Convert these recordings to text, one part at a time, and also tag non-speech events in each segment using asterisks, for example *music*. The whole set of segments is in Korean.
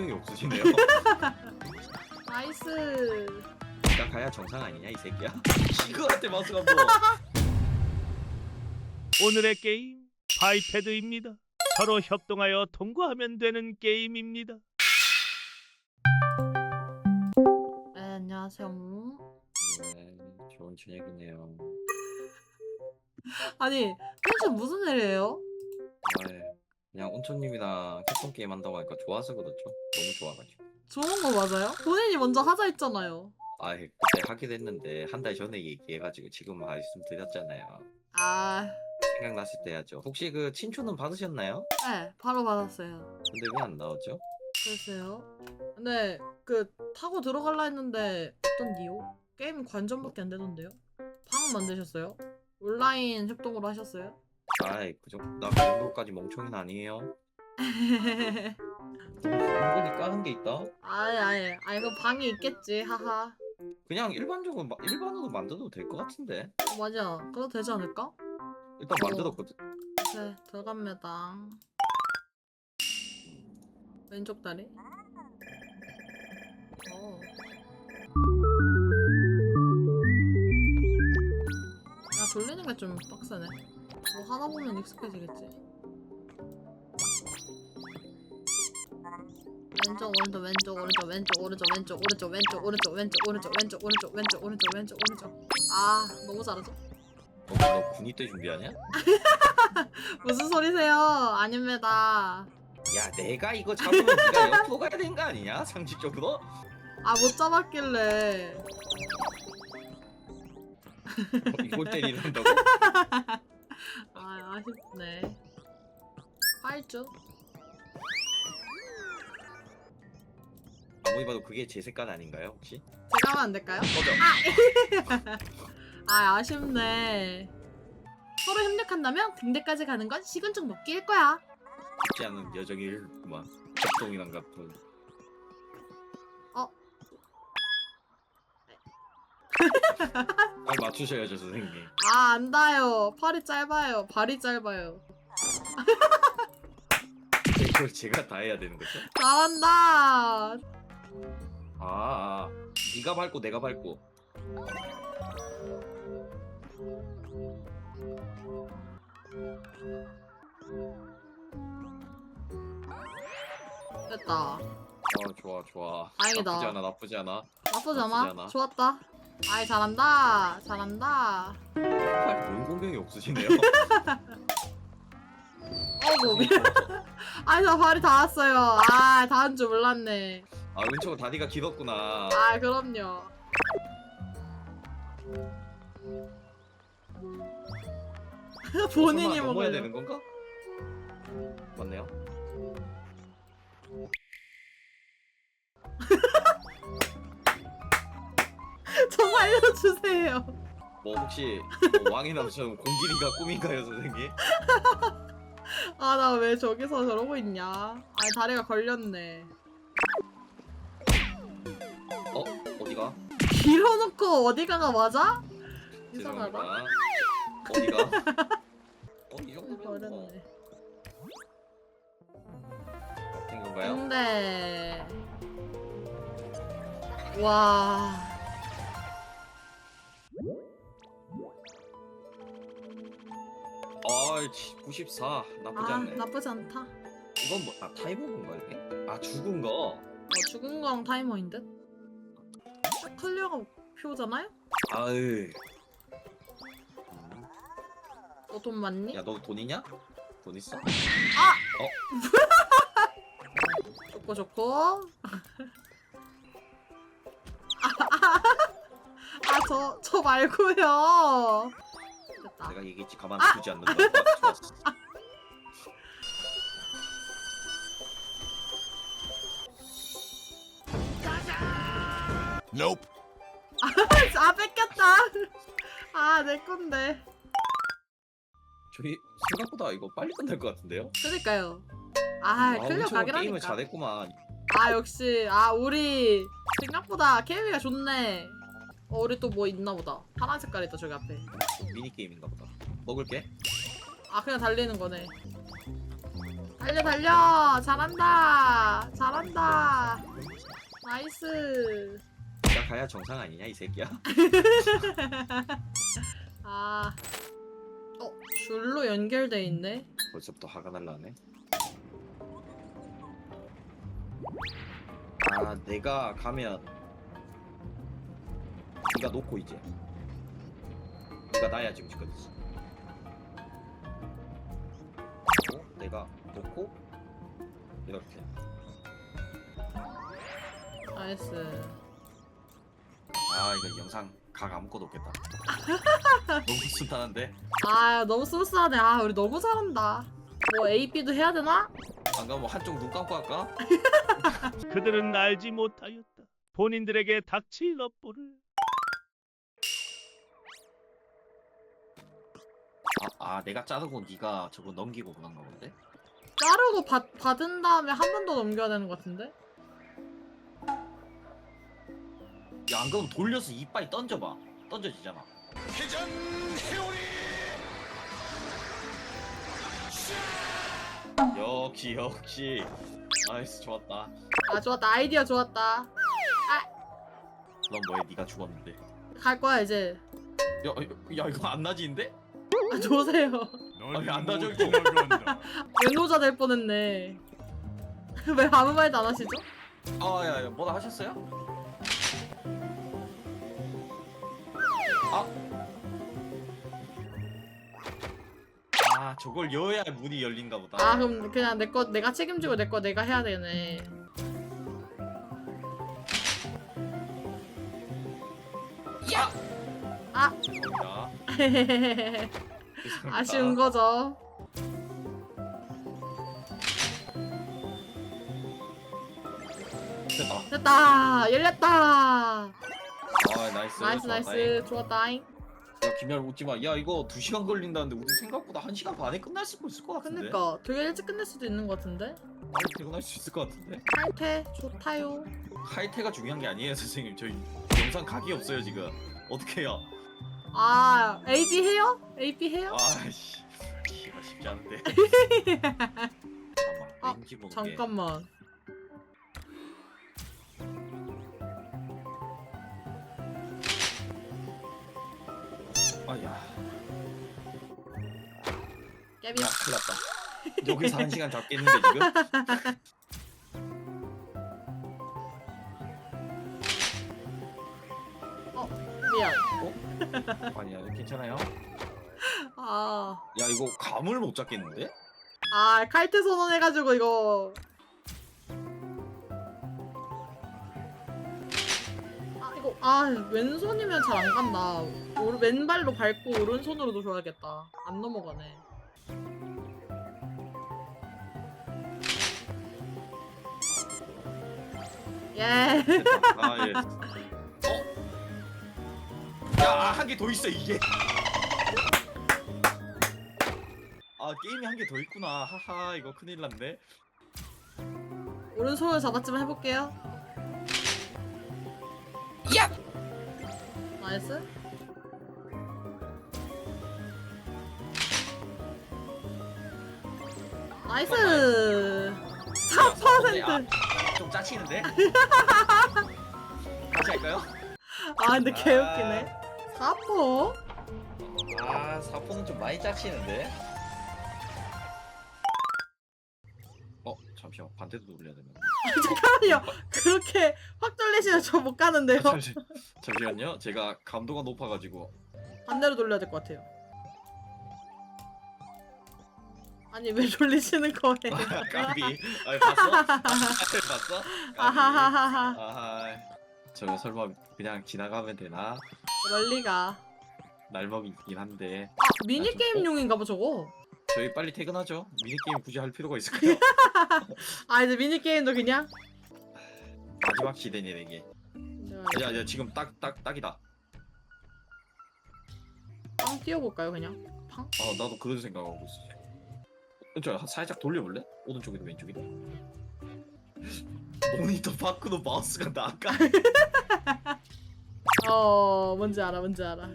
공경이 없으시네요. *laughs* 나이스. 네가 가야 정상 아니냐 이 새끼야? *laughs* 이거한테 마스가 뭐? *laughs* 오늘의 게임 바이패드입니다. 서로 협동하여 통과하면 되는 게임입니다. 네, 안녕하세요. 네, 좋은 저녁이네요. 아니, 펜션 무슨 일이에요? 아, 그냥 온천님이랑 캡콤 게임 한다고 하니까 좋아서 그렇죠. 너무 좋아가지고. 좋은 거 맞아요? 본인이 먼저 하자 했잖아요. 아, 그때 하기로 했는데 한 달 전에 얘기해가지고 지금 말씀드렸잖아요. 아, 생각났을 때 하죠. 혹시 그 친추는 받으셨나요? 네, 바로 받았어요. 근데 왜 안 나오죠? 글쎄요. 근데 그 타고 들어갈라 했는데 어떤디요? 게임 관전밖에 안 되던데요? 방 만드셨어요? 온라인 협동으로 하셨어요? 아이, 그 정도, 나그 정도까지 멍청이는 아니에요. *laughs* 은근히 까는 게 있다? 아예 아예 아예 그 방이 있겠지 하하 그냥 일반적으로, 마- 일반으로 만들어도 될 것 같은데? 어, 맞아 그래도 되지 않을까? 일단 어. 만들었거든. 네 들어갑니다 왼쪽 다리 어. 야 돌리는 게 좀 빡세네 뭐 하다 보면 익숙해지겠지 왼쪽 오른쪽 왼쪽 오른쪽 왼쪽 오른쪽 왼쪽 오른쪽 왼쪽 오른쪽 왼쪽 오른쪽 왼쪽 오른쪽 왼쪽 오른쪽 왼쪽 오른쪽 아 너무 잘하죠? 어, 너 군이 때 준비하냐? *laughs* 무슨 소리세요? 아닙니다. 야, 내가 이거 잡으면 네가 옆으로 가야 되는 거 아니냐? 상식적으로? 아 못 잡았길래. 어, 이걸 때리는다고? *laughs* *laughs* 아 아쉽네. 할줄 아무리 봐도 그게 제 색깔 아닌가요, 혹시? 제가 하면 안 될까요? 꺼져. 아 *laughs* 아쉽네. 서로 협력한다면 등대까지 가는 건 식은 죽 먹기일 거야. 쉽지 않은 여정이구만. 협동이란 같은. 잘 맞추셔야죠, 선생님. 아 안다요. 팔이 짧아요. 발이 짧아요. *laughs* 이걸 제가 다 해야 되는 거죠? 잘한다. 아, 아. 네가 밟고 내가 밟고. 됐다. 아, 좋아, 좋아. 다행이다. 나쁘지 않아, 나쁘지 않아. 나쁘지 나쁘지 않아? 않아. 좋았다. 아이 잘한다. 잘한다. 팔본 공경이 없으시네요. *laughs* 미 *laughs* 아니 나 발이 닿았어요. 아 닿은 줄 몰랐네. 아, 은초가 다리가 길었구나. 아 그럼요. 본인이 설마 넘어야 먹어야 되는 건가? 맞네요. *laughs* *laughs* 저 살려주세요. 뭐 혹시 뭐 왕의 남처럼 공길이가 꿈인가요, 선생님? *laughs* 아 나 왜 저기서 저러고 있냐? 아니 다리가 걸렸네. 어, 어디가? 길어놓고 어디가가 맞아? 죄송합니다. 이상하다. 어디가? *laughs* 어, 이 정도면 뭐 걸렸네. 된 건가요? 근데 와. 아, 94 나쁘지 아 않네. 나쁘지 않다. 이건 뭐, 아 타이머인가 이게? 아 죽은 거. 어, 죽은 거랑 타이머인 듯? 클리어가 목표잖아요? 아으. 너 돈 많니? 야, 너 돈 있냐? 돈 있어? *laughs* 좋고 좋고 *laughs* 아저 저 말고요 됐다 내가 얘기했지 가만 아! 두지 않는다. 아, 좋았어. *laughs* *laughs* 아 뺏겼다 아 내 건데 저희 생각보다 이거 빨리 끝날 것 같은데요? 그니까요 아 클리어 엄청 게임을 하니까 잘했구만. 아 역시 아 우리 생각보다 케미가 좋네 어 우리 또 뭐 있나 보다 파란 색깔 있다 저기 앞에 미니 게임인가 보다. 먹을게. 아 그냥 달리는 거네 달려 달려 잘한다 잘한다 나이스. 시작해야 정상 아니냐 이 새끼야? *laughs* 아. 어, 줄로 연결돼 있네. 벌써부터 화가 날라네. 아 내가 가면 네가 놓고 이제 네가 나야 지금 지금 어? 내가 놓고 이렇게 나이스. 아 이거 영상 각 아무것도 없겠다 *laughs* 너무 순탄한데 아, 너무 쏠쏠하네. 아, 우리 너무 잘한다. 뭐 AP도 해야 되나? 안 가면 뭐 한쪽 눈 감고 할까? *laughs* 그들은 알지 못하였다. 본인들에게 닥칠 업보를 아, 아 내가 자르고 네가 저거 넘기고 그런가 본데? 자르고 받, 받은 다음에 한 번 더 넘겨야 되는 것 같은데? 야, 안 그러면 돌려서 이빨 던져봐. 던져지잖아. 역시 역시. 나이스 좋았다. 아, 좋았다. 아이디어 좋았다. 넌 뭐해? 네가 죽었는데. 갈 거야, 이제. 야, 야 이거 안 나지는데? 아, 좋으세요. 아니, 안 이거. 지나간다. 외노자 될 뻔했네. *laughs* 왜 아무 말도 안 하시죠? 아, 야, 야, 뭐라 하셨어요? 아. 아, 저걸 여야 문이 열린가 보다. 아, 그럼 그냥 내 거 내가 책임지고 내 거 내가 해야 되네. 아, 죄 *laughs* 아쉬운 거죠. 됐다. 됐다. 열렸다. 아, 나이스. 나이스. 나이스 좋았다잉. 야 김열 웃지 마. 야 이거 2 시간 걸린다는데 우리 생각보다 1 시간 반에 끝날 수도 있을 것 같은데. 그니까 되게 일찍 끝낼 수도 있는 것 같은데. 빨리 퇴근할 수 있을 것 같은데. 탈퇴 좋다요. 칼퇴가 중요한 게 아니에요 선생님. 저희 영상 각이 없어요 지금. 어떻게 해요? 아 AP 해요? AP 해요? 아씨, 이거 쉽지 않은데. *laughs* 잠깐만. 아, 왠지 모르게. 잠깐만. 아야. 깨비. 야 큰일 났다. 여기서 1 시간 잡겠는데 지금? *laughs* 미안. 아니야 괜찮아요? 아, 야 이거 감을 못 잡겠는데? 아 칼퇴 선언해가지고 이거. 아 이거 아 왼손이면 잘 안 간다. 오른 왼발로 밟고 오른손으로도 줘야겠다. 안 넘어가네. 예. 아 예. 어? 야한 개 더 있어 이게. 아 게임이 한 개 더 있구나. 하하 이거 큰일 났네. 오른손을 잡았지만 해볼게요. 나이스. 나이스. 4%. 아, 좀 짜치는데? *laughs* 다시 할까요? 아 근데 개웃기네. 4%? 아 사포는 좀 많이 짜치는데? 어 잠시만 반대도 돌려야 되나? 잠깐만요. 그렇게 확 돌리시면 저 못 가는데요. 잠시, 잠시만요 제가 감도가 높아가지고 반대로 돌려야 될 것 같아요. 아니 왜 돌리시는 거예요? *laughs* 까비 아 봤어? *laughs* 아, 봤어? 까비. 아하하하하. 아하 저거 설마 그냥 지나가면 되나? 그럴 리가. 날먹이긴 한데 아 미니 게임용인가 봐 저거. 저희 빨리 퇴근하죠 미니게임 굳이 할 필요가 있을까요? *laughs* 아 이제 미니 게임도 그냥. 마지막 시대니 이게 제가 야야 지금 딱 딱 딱이다 빵 띄워볼까요 그냥? 팡? 아 나도 그런 생각하고 있어 저 살짝 돌려볼래? 오른쪽이도 왼쪽이도 모니터 바꾸도 마우스가 나가 *laughs* 어 뭔지 알아 뭔지 알아.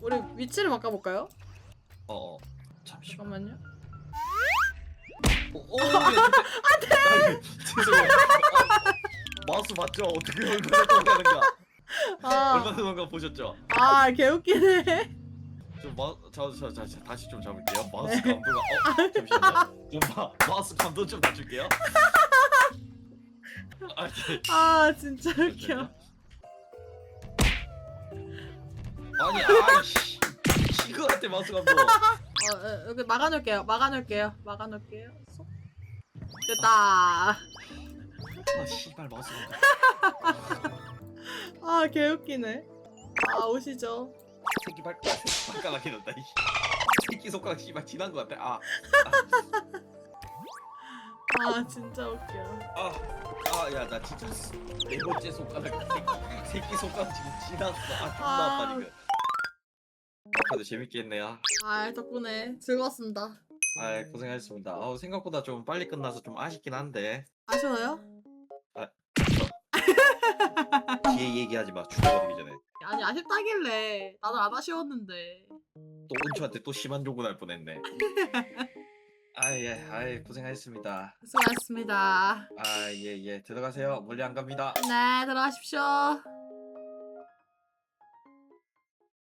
우리 위치를 바꿔볼까요? 어 잠시만 잠깐만요. 오, 오, 안돼 죄송해요 아, 마우스 마우스 맞죠? 어떻게 얼마나 동가는가? 아, 얼마나 동가 보셨죠? 아 개웃기네. 좀 마, 저, 저, 저, 저 다시 좀 잡을게요. 마우스 감도가 어 잠시만요. 좀 마, 마우스 감도 좀 낮출게요. 아, 네. 아 진짜 웃겨. 아니 아이씨 이거 같아 마우스 감도. 어, 어, 여기 막아놓을게요. 막아놓을게요. 막아놓을게요. 쏙. 됐다. 아 씨발 마우스 감도. 아 개웃기네. 아 오시죠. 새끼 발 발가락이 난다. 이 새끼 손가락 씨발 지난 것 같아. 아, 아 *laughs* 진짜 웃겨. 아, 아, 야, 나 진짜 스- 네 번째 손가락 새끼, 새끼 손가락 지금 지났어. 아, 존나 아. 아파 지금. 아까도 재밌게 했네요. 아 덕분에 즐거웠습니다. 아, 고생하셨습니다. 아우 생각보다 좀 빨리 끝나서 좀 아쉽긴 한데. 아쉬워요? *laughs* 뒤에 얘기하지 마. 죽어버리기 전에. 아니 아쉽다길래 나도 안 아쉬웠는데. 또 온추한테 또 심한 욕을 할 뻔했네. *laughs* 아, 예, 아이 고생하셨습니다. 수고하셨습니다. 아, 예, 예, 들어가세요. 멀리 안 갑니다. 네 들어가십시오.